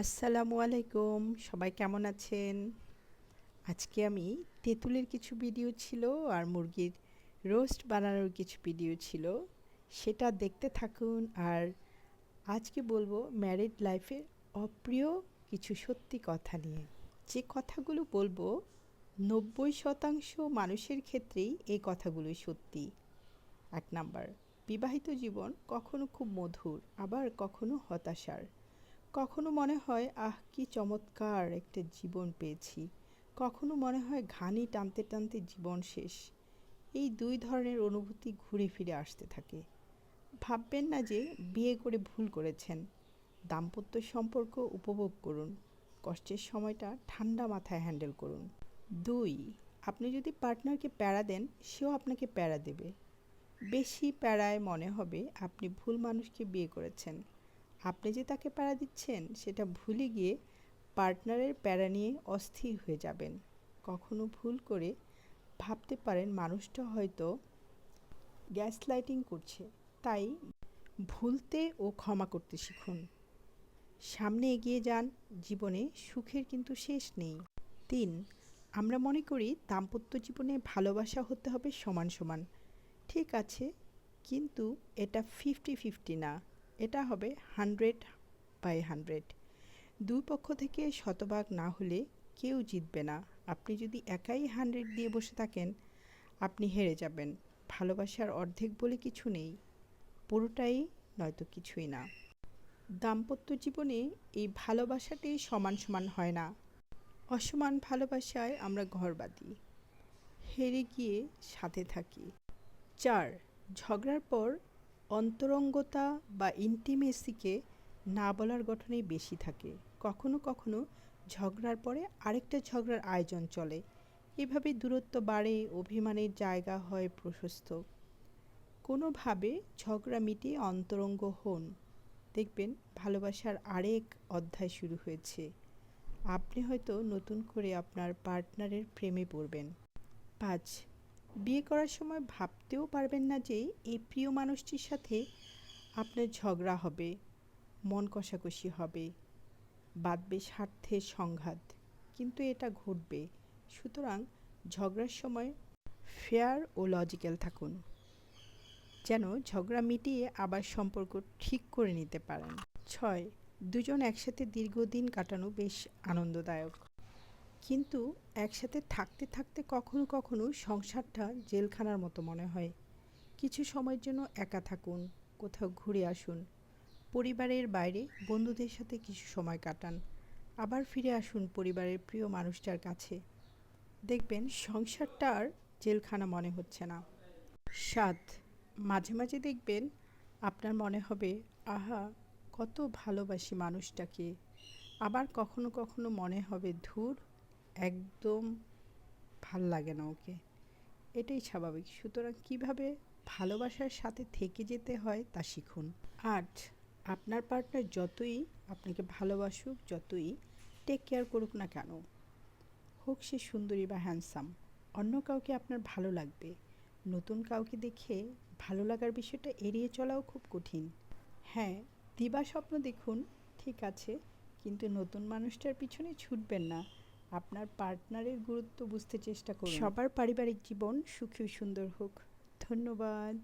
আসসালামু আলাইকুম, সবাই কেমন আছেন? আজকে আমি তেঁতুলের কিছু ভিডিও ছিল আর মুরগির রোস্ট বানানোর কিছু ভিডিও ছিল। সেটা দেখতে থাকুন আর আজকে বলব ম্যারিড লাইফের অপ্রিয় কিছু সত্যি কথা নিয়ে। যে কথাগুলো বলব, নব্বই শতাংশ মানুষের ক্ষেত্রেই এই কথাগুলো সত্যি। এক নাম্বার, বিবাহিত জীবন কখনো খুব মধুর, আবার কখনো হতাশার। কখনো মনে হয়, আহ, কি চমৎকার একটা জীবন পেয়েছি। কখনো মনে হয়, ঘানি টানতে টানতে জীবন শেষ। এই দুই ধরনের অনুভূতি ঘুরে ফিরে আসতে থাকে। ভাববেন না যে বিয়ে করে ভুল করেছেন। দাম্পত্য সম্পর্ক উপভোগ করুন। কষ্টের সময়টা ঠান্ডা মাথায় হ্যান্ডেল করুন। দুই, আপনি যদি পার্টনারকে প্যারা দেন, সেও আপনাকে প্যারা দেবে। বেশি প্যারায় মনে হবে আপনি ভুল মানুষকে বিয়ে করেছেন। আপনি যে তাকে প্যারা দিচ্ছেন, সেটা ভুলে গিয়ে পার্টনারের প্যারা নিয়ে অস্থির হয়ে যাবেন। কখনো ভুল করে ভাবতে পারেন মানুষটা হয়তো গ্যাস লাইটিং করছে। তাই ভুলতে ও ক্ষমা করতে শিখুন। সামনে এগিয়ে যান, জীবনে সুখের কিন্তু শেষ নেই। তিন, আমরা মনে করি দাম্পত্য জীবনে ভালোবাসা হতে হবে সমান সমান। ঠিক আছে, কিন্তু এটা ফিফটি ফিফটি না। এটা হবে হান্ড্রেড বাই হান্ড্রেড। দুই পক্ষ থেকে শতভাগ না হলে কেউ জিতবে না। আপনি যদি একাই হান্ড্রেড দিয়ে বসে থাকেন, আপনি হেরে যাবেন। ভালোবাসার অর্ধেক বলে কিছু নেই, পুরোটাই নয়তো কিছুই না। দাম্পত্য জীবনে এই ভালোবাসাটি সমান সমান হয় না। অসমান ভালোবাসায় আমরা ঘর বাঁধি, হেরে গিয়ে সাথে থাকি। চার, ঝগড়ার পর অন্তরঙ্গতা বা ইন্টিমেসিকে না বলার গঠনেই বেশি থাকে। কখনো কখনো ঝগড়ার পরে আরেকটা ঝগড়ার আয়োজন চলে। এভাবে দূরত্ব বাড়ে, অভিমানের জায়গা হয় প্রশস্ত। কোনোভাবে ঝগড়া মিটিয়ে অন্তরঙ্গ হন। দেখবেন ভালোবাসার আরেক অধ্যায় শুরু হয়েছে। আপনি হয়তো নতুন করে আপনার পার্টনারের প্রেমে পড়বেন। পাঁচ বিয়ে করার সময় ভাবতেও পারবেন না যে এই প্রিয় মানুষটির সাথে আপনার ঝগড়া হবে, মন কষাকষি হবে, বাঁধবে স্বার্থের সংঘাত। কিন্তু এটা ঘটবে। সুতরাং ঝগড়ার সময় ফেয়ার ও লজিক্যাল থাকুন, যেন ঝগড়া মিটিয়ে আবার সম্পর্ক ঠিক করে নিতে পারেন। ছয়, দুজন একসাথে দীর্ঘদিন কাটানো বেশ আনন্দদায়ক। কিন্তু একসাথে থাকতে থাকতে কখনো কখনো সংসারটা জেলখানার মতো মনে হয়। কিছু সময়ের জন্য একা থাকুন, কোথাও ঘুরে আসুন, পরিবারের বাইরে বন্ধুদের সাথে কিছু সময় কাটান, আবার ফিরে আসুন পরিবারের প্রিয় মানুষটার কাছে। দেখবেন সংসারটা আর জেলখানা মনে হচ্ছে না। সাত, মাঝে মাঝে দেখবেন আপনার মনে হবে, আহা, কত ভালোবাসি মানুষটাকে। আবার কখনো কখনো মনে হবে, ধূর একদম ভালো লাগে না ওকে। এটাই স্বাভাবিক। সুতরাং কীভাবে ভালোবাসার সাথে থেকে যেতে হয় তা শিখুন। আট, আপনার পার্টনার যতই আপনাকে ভালোবাসুক, যতই টেক কেয়ার করুক না কেন, হোক সে সুন্দরী বা হ্যান্ডসাম অন্য কাউকে আপনার ভালো লাগবে। নতুন কাউকে দেখে ভালো লাগার বিষয়টা এড়িয়ে চলাও খুব কঠিন। হ্যাঁ দিবা স্বপ্ন দেখুন, ঠিক আছে, কিন্তু নতুন মানুষটার পিছনে ছুটবেন না। আপনার পার্টনারের গুরুত্ব বুঝতে চেষ্টা করুন। সবার পারিবারিক জীবন সুখী সুন্দর হোক। ধন্যবাদ।